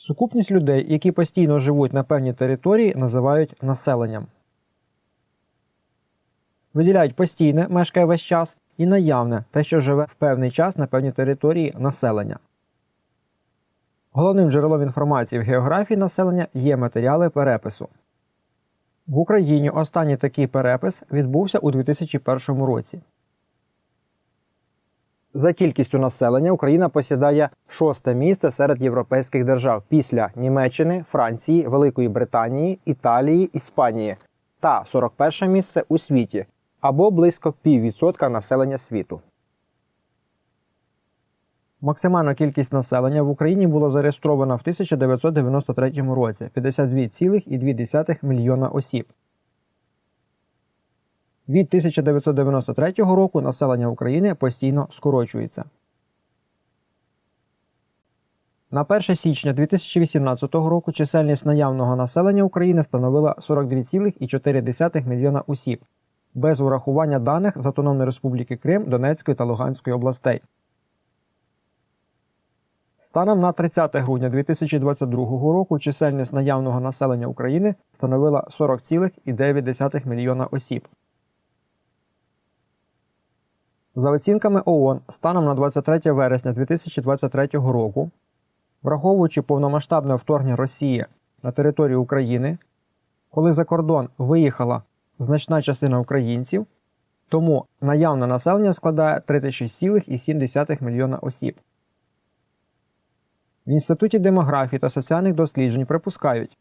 Сукупність людей, які постійно живуть на певній території, називають населенням. Виділяють постійне мешкає весь час і наявне те, що живе в певний час на певній території населення. Головним джерелом інформації в географії населення є матеріали перепису. В Україні останній такий перепис відбувся у 2001 році. За кількістю населення Україна посідає шосте місце серед європейських держав після Німеччини, Франції, Великої Британії, Італії, Іспанії та 41 місце у світі або близько піввідсотка населення світу. Максимальна кількість населення в Україні було зареєстровано в 1993 році 52,2 мільйона осіб. Від 1993 року населення України постійно скорочується. На 1 січня 2018 року чисельність наявного населення України становила 42,4 мільйона осіб, без урахування даних з Автономної Республіки Крим, Донецької та Луганської областей. Станом на 30 грудня 2022 року чисельність наявного населення України становила 40,9 мільйона осіб. За оцінками ООН, станом на 23 вересня 2023 року, враховуючи повномасштабне вторгнення Росії на територію України, коли за кордон виїхала значна частина українців, тому наявне населення складає 36,7 мільйона осіб. В Інституті демографії та соціальних досліджень припускають,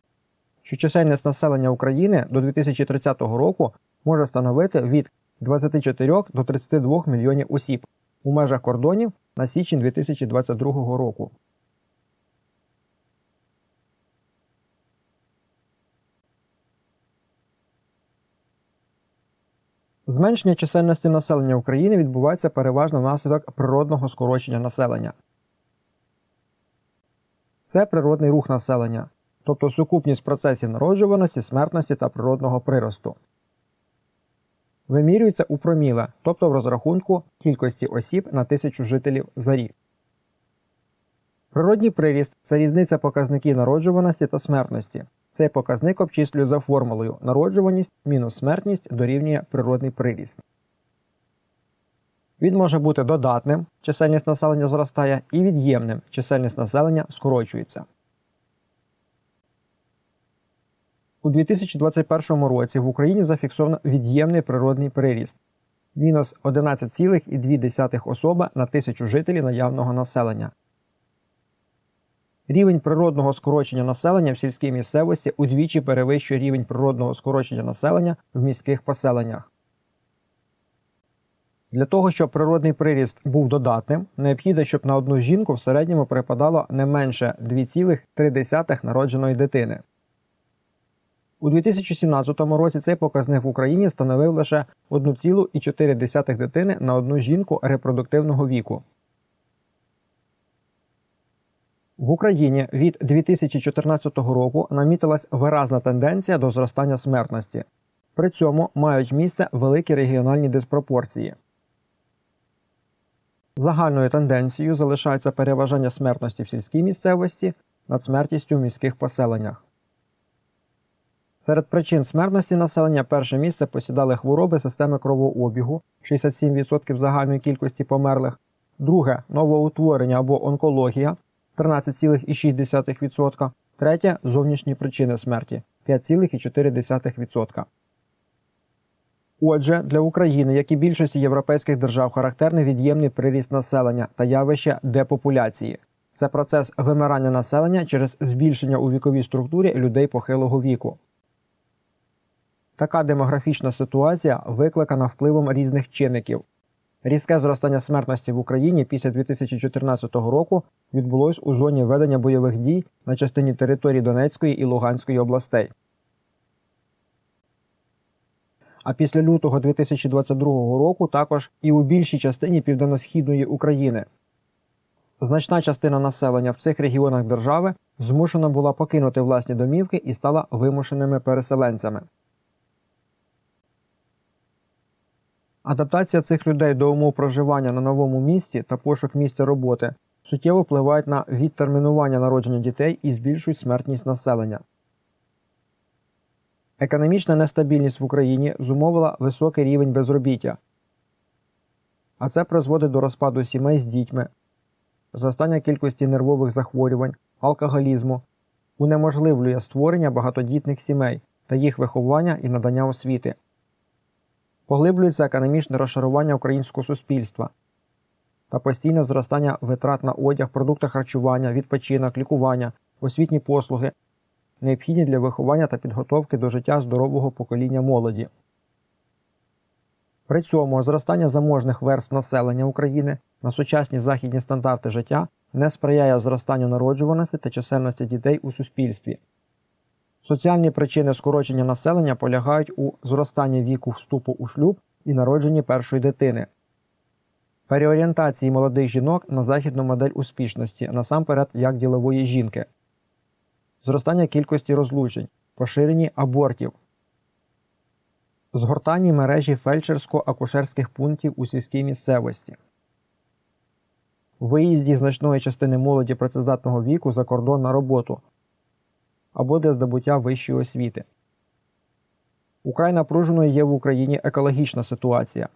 що чисельність населення України до 2030 року може становити від 24 до 32 мільйонів осіб у межах кордонів на січень 2022 року. Зменшення чисельності населення України відбувається переважно внаслідок природного скорочення населення. Це природний рух населення, тобто сукупність процесів народжуваності, смертності та природного приросту. Вимірюється у проміле, тобто в розрахунку кількості осіб на тисячу жителів за рік. Природній приріст це різниця показників народжуваності та смертності. Цей показник обчислює за формулою народжуваність мінус смертність дорівнює природний приріст. Він може бути додатним, чисельність населення зростає, і від'ємним, чисельність населення скорочується. У 2021 році в Україні зафіксовано від'ємний природний приріст мінус 11,2 особи на тисячу жителів наявного населення. Рівень природного скорочення населення в сільській місцевості удвічі перевищує рівень природного скорочення населення в міських поселеннях. Для того, щоб природний приріст був додатним, необхідно, щоб на одну жінку в середньому припадало не менше 2,3 народженої дитини. У 2017 році цей показник в Україні становив лише 1,4 дитини на одну жінку репродуктивного віку. В Україні від 2014 року намітилась виразна тенденція до зростання смертності. При цьому мають місце великі регіональні диспропорції. Загальною тенденцією залишається переважання смертності в сільській місцевості над смертністю в міських поселеннях. Серед причин смертності населення перше місце посідали хвороби системи кровообігу 67% загальної кількості померлих, друге новоутворення або онкологія 13,6%, третє зовнішні причини смерті 5,4%. Отже, для України, як і більшості європейських держав, характерний від'ємний приріст населення та явище депопуляції. Це процес вимирання населення через збільшення у віковій структурі людей похилого віку. Така демографічна ситуація викликана впливом різних чинників. Різке зростання смертності в Україні після 2014 року відбулось у зоні ведення бойових дій на частині території Донецької і Луганської областей. А після лютого 2022 року також і у більшій частині південно-східної України. Значна частина населення в цих регіонах держави змушена була покинути власні домівки і стала вимушеними переселенцями. Адаптація цих людей до умов проживання на новому місці та пошук місця роботи суттєво впливають на відтермінування народження дітей і збільшують смертність населення. Економічна нестабільність в Україні зумовила високий рівень безробіття, а це призводить до розпаду сімей з дітьми, зростання кількості нервових захворювань, алкоголізму, унеможливлює створення багатодітних сімей та їх виховання і надання освіти. Поглиблюється економічне розшарування українського суспільства та постійне зростання витрат на одяг, продукти харчування, відпочинок, лікування, освітні послуги, необхідні для виховання та підготовки до життя здорового покоління молоді. При цьому зростання заможних верств населення України на сучасні західні стандарти життя не сприяє зростанню народжуваності та чисельності дітей у суспільстві. Соціальні причини скорочення населення полягають у зростанні віку вступу у шлюб і народженні першої дитини, переорієнтації молодих жінок на західну модель успішності, насамперед як ділової жінки, зростання кількості розлучень, поширенні абортів, згортанні мережі фельдшерсько-акушерських пунктів у сільській місцевості, виїзді значної частини молоді працездатного віку за кордон на роботу або для здобуття вищої освіти. Украй напруженою є в Україні екологічна ситуація.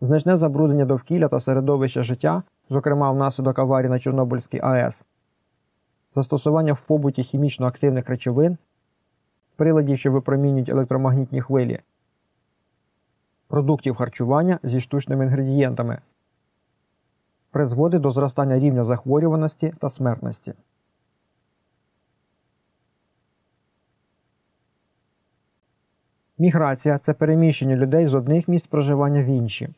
Значне забруднення довкілля та середовища життя, зокрема внаслідок аварії на Чорнобильській АЕС, застосування в побуті хімічно активних речовин, приладів, що випромінюють електромагнітні хвилі, продуктів харчування зі штучними інгредієнтами, призводить до зростання рівня захворюваності та смертності. Міграція це переміщення людей з одних місць проживання в інші.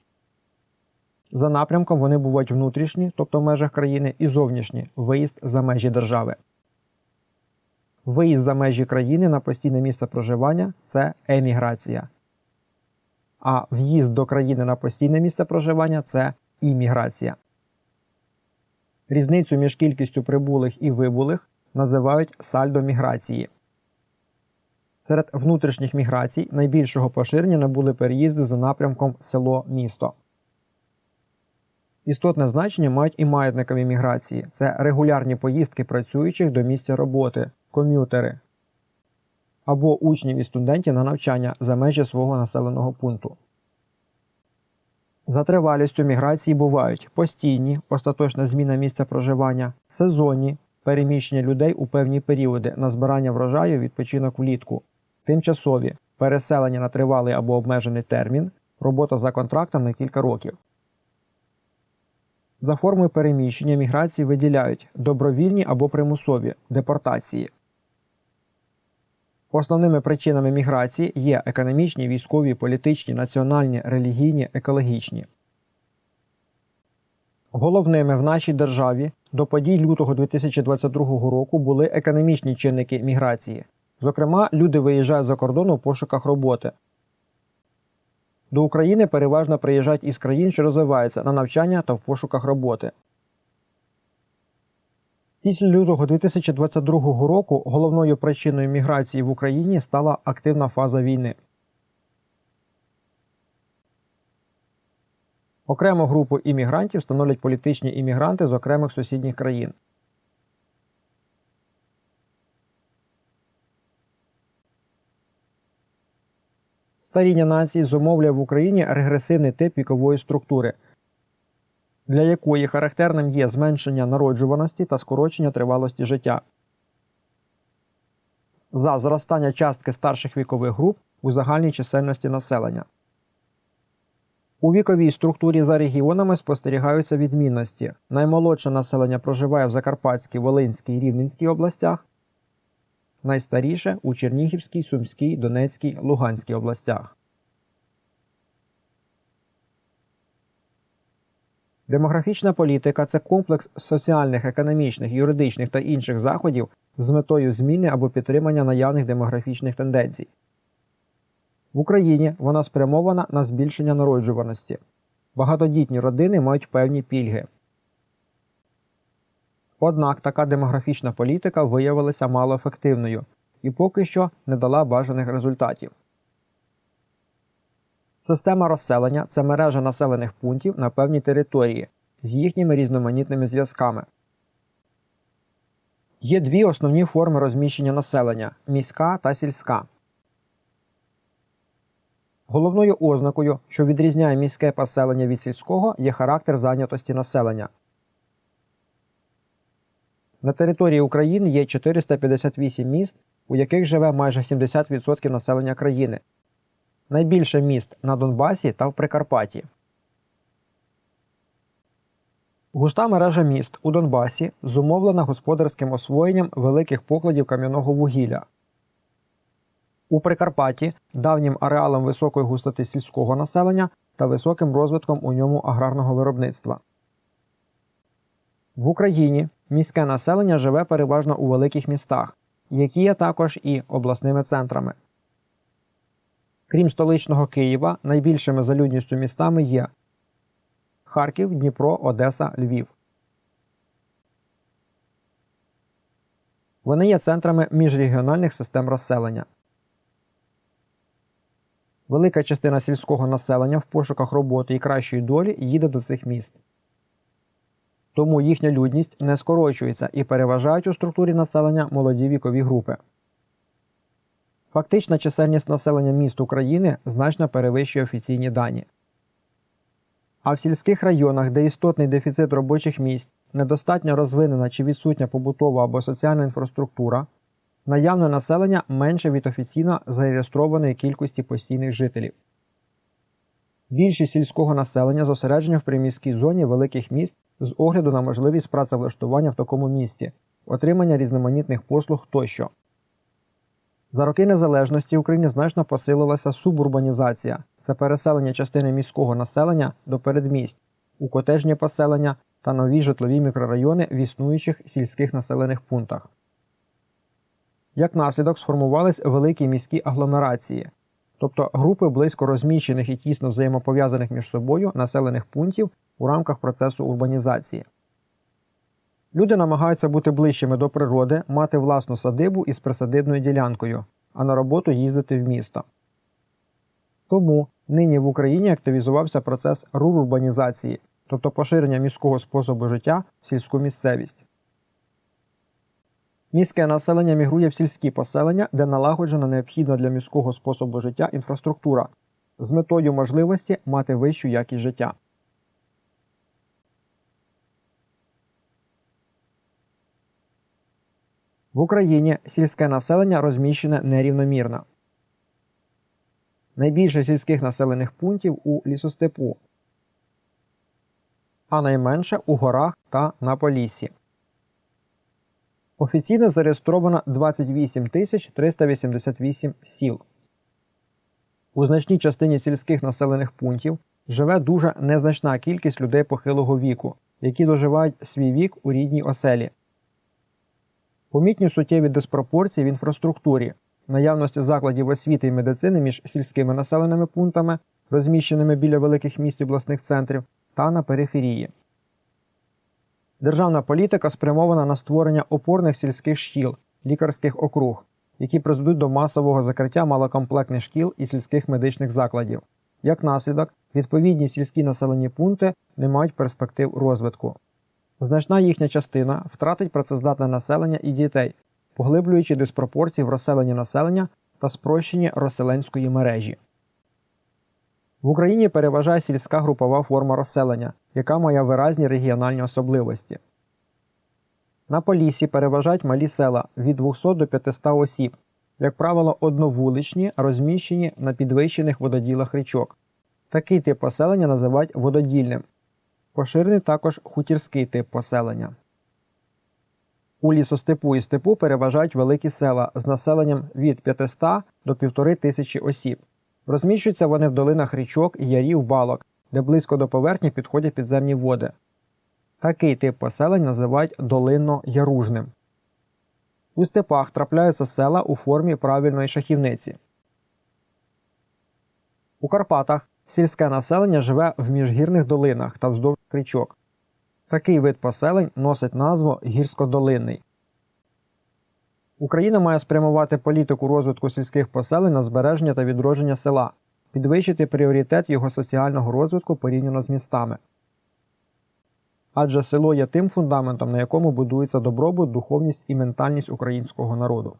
За напрямком вони бувають внутрішні, тобто в межах країни, і зовнішні виїзд за межі держави. Виїзд за межі країни на постійне місце проживання це еміграція. А в'їзд до країни на постійне місце проживання це імміграція. Різницю між кількістю прибулих і вибулих називають сальдо міграції. Серед внутрішніх міграцій найбільшого поширення набули переїзди за напрямком село-місто. Істотне значення мають і маятникові міграції це регулярні поїздки працюючих до місця роботи, ком'ютери або учнів і студентів на навчання за межі свого населеного пункту. За тривалістю міграції бувають постійні, остаточна зміна місця проживання, сезонні переміщення людей у певні періоди на збирання врожаю відпочинок влітку, тимчасові переселення на тривалий або обмежений термін, робота за контрактом на кілька років. За формою переміщення міграції виділяють добровільні або примусові депортації. Основними причинами міграції є економічні, військові, політичні, національні, релігійні, екологічні. Головними в нашій державі до подій лютого 2022 року були економічні чинники міграції. Зокрема, люди виїжджають за кордон у пошуках роботи. До України переважно приїжджають із країн, що розвиваються на навчання та в пошуках роботи. Після лютого 2022 року головною причиною міграції в Україні стала активна фаза війни. Окрему групу іммігрантів становлять політичні іммігранти з окремих сусідніх країн. Старіння нації зумовлює в Україні регресивний тип вікової структури, для якої характерним є зменшення народжуваності та скорочення тривалості життя. За зростання частки старших вікових груп у загальній чисельності населення. У віковій структурі за регіонами спостерігаються відмінності. Наймолодше населення проживає в Закарпатській, Волинській і Рівненській областях, найстаріше у Чернігівській, Сумській, Донецькій, Луганській областях. Демографічна політика це комплекс соціальних, економічних, юридичних та інших заходів з метою зміни або підтримання наявних демографічних тенденцій. В Україні вона спрямована на збільшення народжуваності. Багатодітні родини мають певні пільги. Однак така демографічна політика виявилася малоефективною і поки що не дала бажаних результатів. Система розселення це мережа населених пунктів на певній території, з їхніми різноманітними зв'язками. Є дві основні форми розміщення населення міська та сільська. Головною ознакою, що відрізняє міське поселення від сільського, є характер зайнятості населення. На території України є 458 міст, у яких живе майже 70% населення країни. Найбільше міст на Донбасі та в Прикарпатті. Густа мережа міст у Донбасі зумовлена господарським освоєнням великих покладів кам'яного вугілля. У Прикарпатті давнім ареалом високої густоти сільського населення та високим розвитком у ньому аграрного виробництва. В Україні міське населення живе переважно у великих містах, які є також і обласними центрами. Крім столичного Києва, найбільшими за людністю містами є Харків, Дніпро, Одеса, Львів. Вони є центрами міжрегіональних систем розселення. Велика частина сільського населення в пошуках роботи і кращої долі їде до цих міст. Тому їхня людність не скорочується і переважають у структурі населення молоді вікові групи. Фактична чисельність населення міст України значно перевищує офіційні дані. А в сільських районах, де істотний дефіцит робочих місць, недостатньо розвинена чи відсутня побутова або соціальна інфраструктура, наявне населення менше від офіційно зареєстрованої кількості постійних жителів. Більшість сільського населення зосередження в приміській зоні великих міст з огляду на можливість працевлаштування в такому місті, отримання різноманітних послуг тощо. За роки незалежності в Україні значно посилилася субурбанізація це переселення частини міського населення до передмість, у котежні поселення та нові житлові мікрорайони в існуючих сільських населених пунктах. Як наслідок сформувались великі міські агломерації, тобто групи близько розміщених і тісно взаємопов'язаних між собою населених пунктів у рамках процесу урбанізації. Люди намагаються бути ближчими до природи, мати власну садибу із присадибною ділянкою, а на роботу їздити в місто. Тому нині в Україні активізувався процес рурбанізації, тобто поширення міського способу життя в сільську місцевість. Міське населення мігрує в сільські поселення, де налагоджена необхідна для міського способу життя інфраструктура з метою можливості мати вищу якість життя. В Україні сільське населення розміщене нерівномірно. Найбільше сільських населених пунктів у лісостепу, а найменше у горах та на Поліссі. Офіційно зареєстровано 28 388 сіл. У значній частині сільських населених пунктів живе дуже незначна кількість людей похилого віку, які доживають свій вік у рідній оселі. Помітні суттєві диспропорції в інфраструктурі, наявності закладів освіти і медицини між сільськими населеними пунктами, розміщеними біля великих міст обласних центрів, та на периферії. Державна політика спрямована на створення опорних сільських шкіл, лікарських округ, які призведуть до масового закриття малокомплектних шкіл і сільських медичних закладів. Як наслідок, відповідні сільські населені пункти не мають перспектив розвитку. Значна їхня частина втратить працездатне населення і дітей, поглиблюючи диспропорції в розселенні населення та спрощенні розселенської мережі. В Україні переважає сільська групова форма розселення, яка має виразні регіональні особливості. На Полісі переважають малі села від 200 до 500 осіб, як правило, одновуличні, розміщені на підвищених вододілах річок. Такий тип поселення називають вододільним. Поширений також хутірський тип поселення. У лісостепу і степу переважають великі села з населенням від 500 до 1500 осіб. Розміщуються вони в долинах річок, і ярів, балок, де близько до поверхні підходять підземні води. Такий тип поселень називають долинно-яружним. У степах трапляються села у формі правильної шахівниці. У Карпатах сільське населення живе в міжгірних долинах та вздовж річок. Такий вид поселень носить назву гірськодолинний. Україна має спрямувати політику розвитку сільських поселень на збереження та відродження села, підвищити пріоритет його соціального розвитку порівняно з містами. адже село є тим фундаментом, на якому будується добробут, духовність і ментальність українського народу.